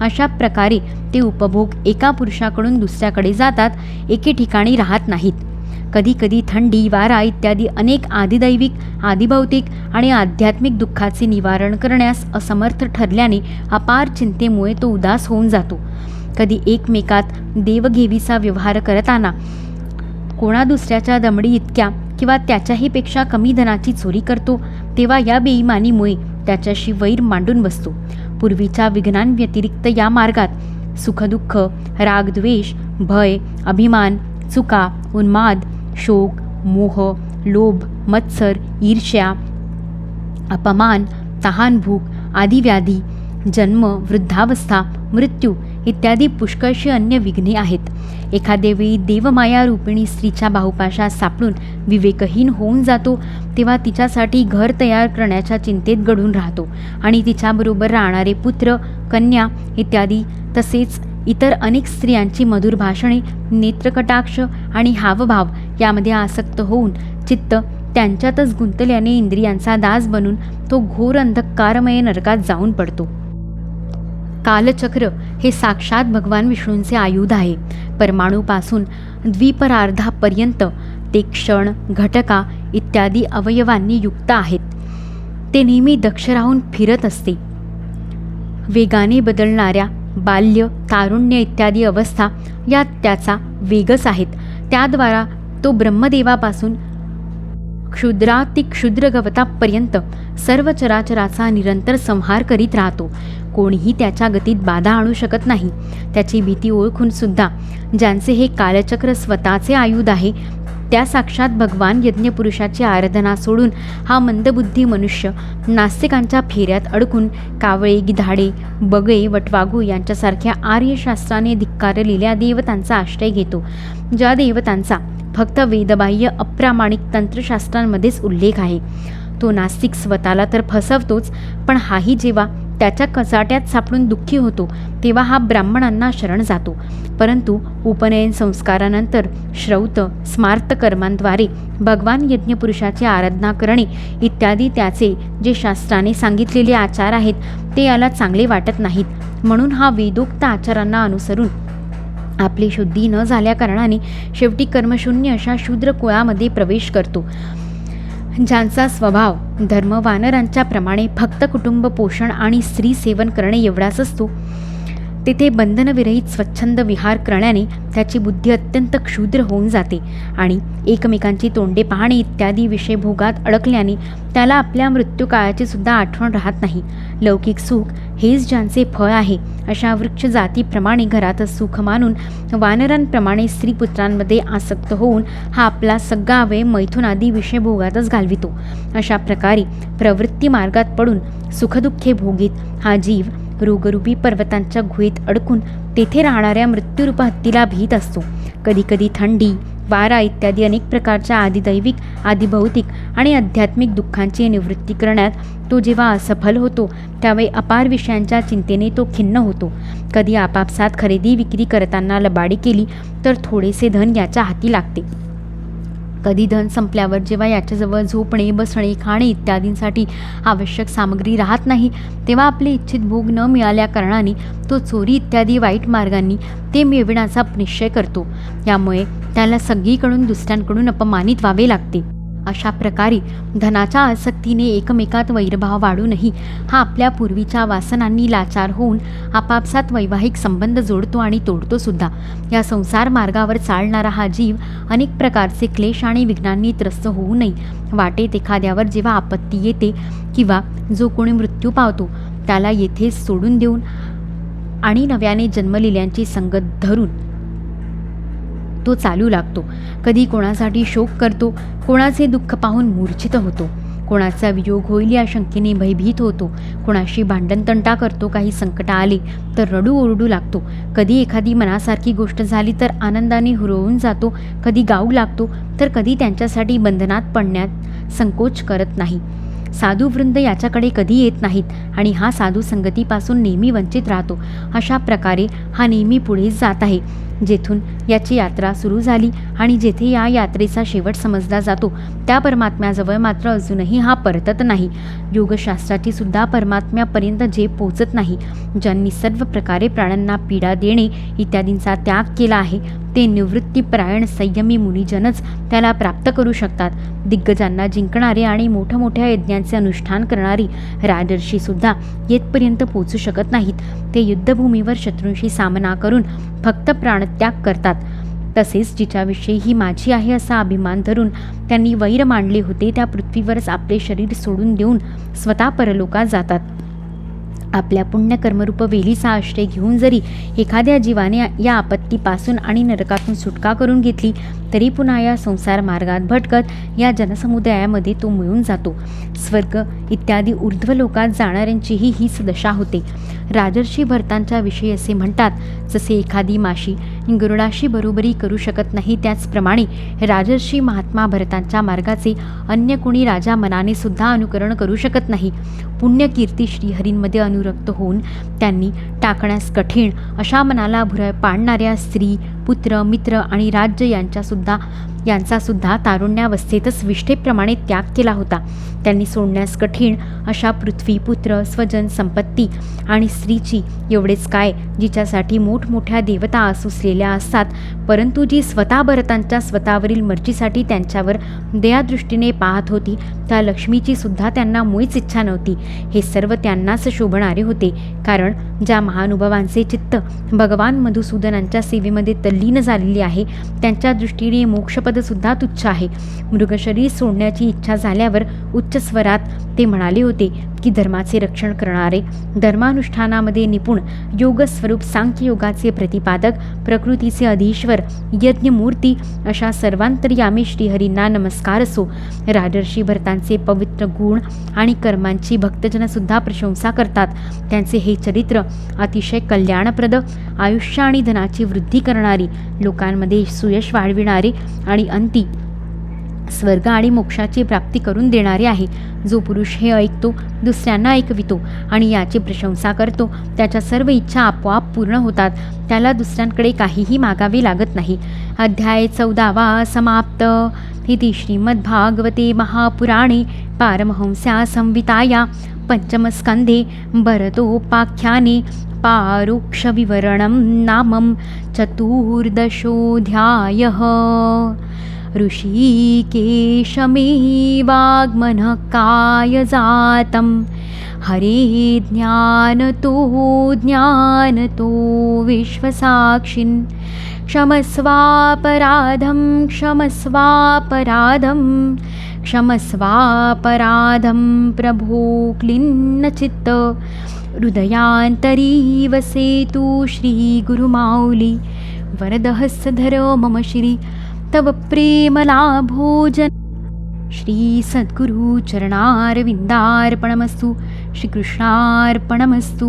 अशा प्रकारे ते उपभोग एका पुरुषाकडून दुसऱ्याकडे जातात एके ठिकाणी राहत नाहीत. कधीकधी थंडी वारा इत्यादी अनेक आदिदैविक आदिभौतिक आणि आध्यात्मिक दुःखाचे निवारण करण्यास असमर्थ ठरल्याने अपार चिंतेमुळे तो उदास होऊन जातो. कधी एकमेकात देवघेवीचा व्यवहार करताना कोणा दुसऱ्याच्या दमडी इतक्या किंवा त्याच्याही पेक्षा कमी धनाची चोरी करतो तेव्हा या बेईमानीमुळे त्याच्याशी वैर मांडून बसतो. पूर्वीच्या विघ्नांव्यतिरिक्त या मार्गात. सुखदुःख रागद्वेष भय अभिमान चुका उन्माद शोक मोह लोभ मत्सर ईर्ष्या अपमान तहानभूक आदी व्याधी जन्म वृद्धावस्था मृत्यू इत्यादी पुष्कळशी अन्य विघ्ने आहेत. एखाद्या देवमाया रूपिणी स्त्रीच्या बाहुपाशात सापडून विवेकहीन होऊन जातो तेव्हा तिच्यासाठी घर तयार करण्याच्या चिंतेत घडून राहतो आणि तिच्याबरोबर राहणारे पुत्र कन्या इत्यादी तसेच इतर अनेक स्त्रियांची मधुर भाषणे नेत्रकटाक्ष आणि हावभाव यामध्ये आसक्त होऊन चित्त त्यांच्यातच गुंतल्याने इंद्रियांचा दास बनून तो घोर अंधकारमय नरकात जाऊन पडतो. कालचक्र हे साक्षात भगवान विष्णूंचे आयुध आहे. परमाणूपासून द्विपरार्धापर्यंत ते क्षण घटका इत्यादी अवयवांनी युक्त आहेत. ते नेहमी दक्ष राहून फिरत असते. वेगाने बदलणाऱ्या बाल्य तारुण्य इत्यादी अवस्था या त्याचा वेगच आहेत. त्याद्वारा तो ब्रह्मदेवापासून क्षुद्राति क्षुद्र सर्व चराचराचा निरंतर संहार करीत राहतो. कोणीही त्याच्या गतीत बाधा आणू शकत नाही. त्याची भीती ओळखून सुद्धा ज्यांचे हे कालचक्र स्वतःचे आयुध आहे त्या साक्षात भगवान यज्ञपुरुषाची आराधना सोडून हा मंदबुद्धी मनुष्य नास्तिकांच्या फेऱ्यात अडकून कावळे गिधाडे बगळे वटवाघू यांच्यासारख्या आर्यशास्त्राने धिक्कारलेल्या देवतांचा आश्रय घेतो ज्या देवतांचा फक्त वेदबाह्य अप्रामाणिक तंत्रशास्त्रांमध्येच उल्लेख आहे. तो नास्तिक स्वतःला तर फसवतोच पण हाही जेव्हा त्याच्या कचाट्यात सापडून दुःखी होतो तेव्हा हा ब्राह्मणांना शरण जातो. परंतु उपनयन संस्कारानंतर श्रौत स्मार्त कर्मांद्वारे भगवान यज्ञपुरुषाची आराधना करणे इत्यादी त्याचे जे शास्त्राने सांगितलेले आचार आहेत ते याला चांगले वाटत नाहीत. म्हणून हा वेदोक्त आचारांना अनुसरून आपली शुद्धी न झाल्याकारणाने शेवटी कर्मशून्य अशा शूद्र कुळामध्ये प्रवेश करतो. ज्यांचा स्वभाव धर्म वानरांच्या प्रमाणे फक्त कुटुंब पोषण आणि स्त्री सेवन करणे एवढाच असतो. तेथे बंधनविरहित स्वच्छंद विहार करण्याने त्याची बुद्धी अत्यंत क्षुद्र होऊन जाते आणि एकमेकांची तोंडे पाहणे इत्यादी विषयभोगात अडकल्याने त्याला आपल्या मृत्यूकाळाची सुद्धा आठवण राहत नाही. लौकिक सुख हेच ज्यांचे फळ आहे अशा वृक्ष जातीप्रमाणे घरातच सुख मानून वानरांप्रमाणे स्त्रीपुत्रांमध्ये आसक्त होऊन हा आपला सगळा वेळ विषय विषयभोगातच घालवितो. अशा प्रकारे प्रवृत्ती मार्गात पडून सुखदुःखे भोगीत हा जीव रोगरूपी पर्वतांच्या गुहेत अडकून तेथे राहणाऱ्या मृत्यूरूप हत्तीला भीत असतो. कधीकधी थंडी वारा इत्यादी अनेक प्रकारच्या आदिदैविक आदिभौतिक आणि आध्यात्मिक दुःखांची निवृत्ती करण्यात तो जेव्हा असफल होतो त्यावेळी अपार विषयांच्या चिंतेने तो खिन्न होतो. कधी आपापसात खरेदी विक्री करताना लबाडी केली तर थोडेसे धन याच्या हाती लागते. कधी धन संपल्यावर जेव्हा याच्याजवळ झोपणे बसणे खाणे इत्यादींसाठी आवश्यक सामग्री राहत नाही तेव्हा आपले इच्छित भोग न मिळाल्या कारणाने तो चोरी इत्यादी वाईट मार्गांनी ते मिळविण्याचा निश्चय करतो. यामुळे त्याला सगळीकडून दुसऱ्यांकडून अपमानित व्हावे लागते. अशा प्रकारे धनाच्या आसक्तीने एकमेकात वैरभाव वाढूनही हा आपल्या पूर्वीच्या वासनांनी लाचार होऊन आपापसात वैवाहिक संबंध जोडतो आणि तोडतो सुद्धा. या संसार मार्गावर चालणारा हा जीव अनेक प्रकारचे क्लेश आणि विघ्नांनी त्रस्त होऊ नये. वाटेत एखाद्यावर जेव्हा आपत्ती येते किंवा जो कोणी मृत्यू पावतो त्याला येथेच सोडून देऊन आणि नव्याने जन्मलेल्यांची संगत धरून तो चालू लागतो. कधी कोणासाठी शोक करतो कोणाचे दुःख पाहून मूर्छित होतो. कोणाचा वियोग होईल या शंकेने भयभीत होतो. कोणाशी भांडणतंटा करतो काही संकट आले तर रडू ओरडू लागतो. कधी एखादी मनासारखी गोष्ट झाली तर आनंदाने हुरवून जातो. कधी गाऊ लागतो तर कधी त्यांच्यासाठी बंधनात पडण्यात संकोच करत नाही. साधू वृंद याच्याकडे कधी येत नाहीत आणि हा साधू संगतीपासून नेहमी वंचित राहतो. अशा प्रकारे हा नेहमी पुढे जात आहे. जेथून याची यात्रा सुरू झाली आणि जेथे या यात्रेचा शेवट समजला जातो त्या परमात्म्याजवळ मात्र अजूनही हा परतत नाही. योगशास्त्राची सुद्धा परमात्म्यापर्यंत जे पोचत नाही ज्यांनी सर्व प्रकारे प्राण्यांना पीडा देणे इत्यादींचा त्याग केला आहे ते निवृत्तीपरायण संयमी मुनिजनच त्याला प्राप्त करू शकतात. दिग्गजांना जिंकणारे आणि मोठमोठ्या यज्ञांचे अनुष्ठान करणारी राजर्षीसुद्धा येथपर्यंत पोचू शकत नाहीत. ते युद्धभूमीवर शत्रूंशी सामना करून फक्त प्राणत्याग करतात. तसेच जिच्याविषयी ही माझी आहे असा अभिमान धरून त्यांनी वैर मांडले होते त्या पृथ्वीवरच आपले शरीर सोडून देऊन स्वतः परलोकात जातात. आपल्या पुण्यकर्मरूप वेलीचा आश्रय घेऊन जरी एखाद्या जीवाने या आपत्तीपासून आणि नरकातून सुटका करून घेतली तरी पुन्हा या संसार मार्गात भटकत या जनसमुदायामध्ये तो मिळून जातो. स्वर्ग इत्यादी ऊर्ध्व लोकात जाणाऱ्यांचीही हीच दशा होते. राजर्षी भरतांच्या विषयी असे म्हणतात जसे एखादी माशी गरुडाशी बरोबरी करू शकत नाही त्याचप्रमाणे राजर्षी महात्मा भरतांच्या मार्गाचे अन्य कोणी राजा मनाने सुद्धा अनुकरण करू शकत नाही. पुण्यकीर्ती श्रीहरींमध्ये अनुरक्त होऊन त्यांनी टाकण्यास कठीण अशा मनाला भुरळ पाडणाऱ्या स्त्री पुत्र मित्र आणि राज्य यांच्यासुद्धा यांचासुद्धा तारुण्यावस्थेतच विष्ठेप्रमाणे त्याग केला होता. त्यांनी सोडण्यास कठीण अशा पृथ्वी पुत्र स्वजन संपत्ती आणि स्त्रीची एवढेच काय जिच्यासाठी मोठमोठ्या देवता असुसलेल्या असतात परंतु जी स्वतः भरतांच्या स्वतःवरील मर्जीसाठी त्यांच्यावर दयादृष्टीने पाहत होती त्या लक्ष्मीची सुद्धा त्यांना मुळीच इच्छा नव्हती. हे सर्व त्यांनाच शोभणारे होते कारण ज्या महानुभावांचे चित्त भगवान मधुसूदनांच्या सेवेमध्ये तल्लीन झालेली आहे त्यांच्या दृष्टीने मोक्षपद सुद्धा तुच्छ आहे. मृगशरीर सोडण्याची इच्छा झाल्यावर उच्च स्वरात ते म्हणाले होते की धर्माचे रक्षण करणारे धर्मानुष्ठानामध्ये निपुण योगस्वरूप सांख्ययोगाचे प्रतिपादक प्रकृतीचे अधीश्वर यज्ञमूर्ती अशा सर्वांतर्यामी श्रीहरींना नमस्कार असो. राजर्षी भरतांचे पवित्र गुण आणि कर्मांची भक्तजनसुद्धा प्रशंसा करतात. त्यांचे हे चरित्र अतिशय कल्याणप्रद आयुष्य आणि धनाची वृद्धी करणारी लोकांमध्ये सुयश वाढविणारे आणि अंती स्वर्ग आणि मोक्षाची प्राप्ती करून देणारे आहे. जो पुरुष हे ऐकतो दुसऱ्यांना ऐकवितो आणि याची प्रशंसा करतो त्याच्या सर्व इच्छा आपोआप पूर्ण होतात. त्याला दुसऱ्यांकडे काहीही मागावे लागत नाही. अध्याय चौदावा समाप्त. इति श्रीमद्भागवते महापुराणे पारमहंस्या संविताया पञ्चमस्कन्धे भरतोपाख्याने पारोक्षविवरणं नामं चतुर्दशोऽध्यायः। ऋषिकेशमेवाग्मनः जातम् हरे ज्ञानतो ज्ञानतो विश्वसाक्षिन्। क्षमस्वापराधं क्षमस्वापराधं क्षमस्वापराधं प्रभो क्लिन्नचित्त। हृदयान्तरी वसेतु श्रीगुरुमाौली वरदहस्तधर मम श्री तव प्रेमलाभोजन। श्री सद्गुरु चरणारविन्दार्पणमस्तु श्रीकृष्णार्पणमस्तु